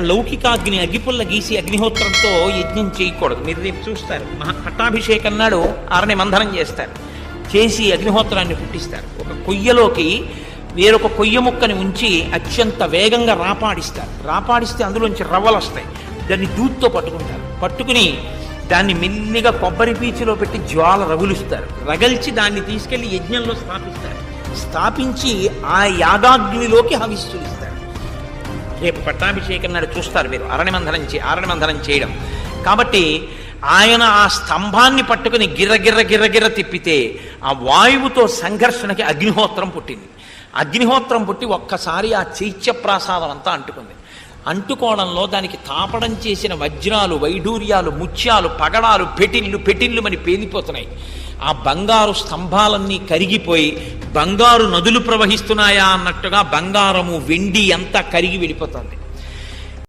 లౌకికాగ్ని అగ్గిపుల్ల గీసి అగ్నిహోత్రంతో యజ్ఞం చేయకూడదు. మీరు రేపు చూస్తారు. మహా పట్టాభిషేకం నాడు ఆరని మంధనం చేస్తారు. చేసి అగ్నిహోత్రాన్ని పుట్టిస్తారు. ఒక కొయ్యలోకి వేరొక కొయ్య ముక్కని ఉంచి అత్యంత వేగంగా రాపాడిస్తారు. రాపాడిస్తే అందులోంచి రవ్వలు వస్తాయి. దాన్ని దూత్తో పట్టుకుంటారు. పట్టుకుని దాన్ని మెల్లిగా కొబ్బరి పీచులో పెట్టి జ్వాల రగులుస్తారు. రగల్చి దాన్ని తీసుకెళ్ళి యజ్ఞంలో స్థాపిస్తారు. స్థాపించి ఆ యాగాగ్నిలోకి హవిస్సులిస్తారు రేపు పట్టాభిషేకం నాడు చూస్తారు మీరు. అరణిమంధనం చే అరణిమంధనం చేయడం. కాబట్టి ఆయన ఆ స్తంభాన్ని పట్టుకుని గిర్ర గిర్ర తిప్పితే ఆ వాయువుతో సంఘర్షణకి అగ్నిహోత్రం పుట్టింది. అగ్నిహోత్రం పుట్టి ఒక్కసారి ఆ చైత్య ప్రాసాదం అంతా అంటుకుంది. అంటుకోవడంలో దానికి తాపడం చేసిన వజ్రాలు వైఢూర్యాలు ముత్యాలు పగడాలు పెటిల్లు పెటిల్లు అని పేలిపోతున్నాయి. ఆ బంగారు స్తంభాలన్నీ కరిగిపోయి బంగారు నదులు ప్రవహిస్తున్నాయా అన్నట్టుగా బంగారము వెండి అంతా కరిగి వెళ్ళిపోతుంది.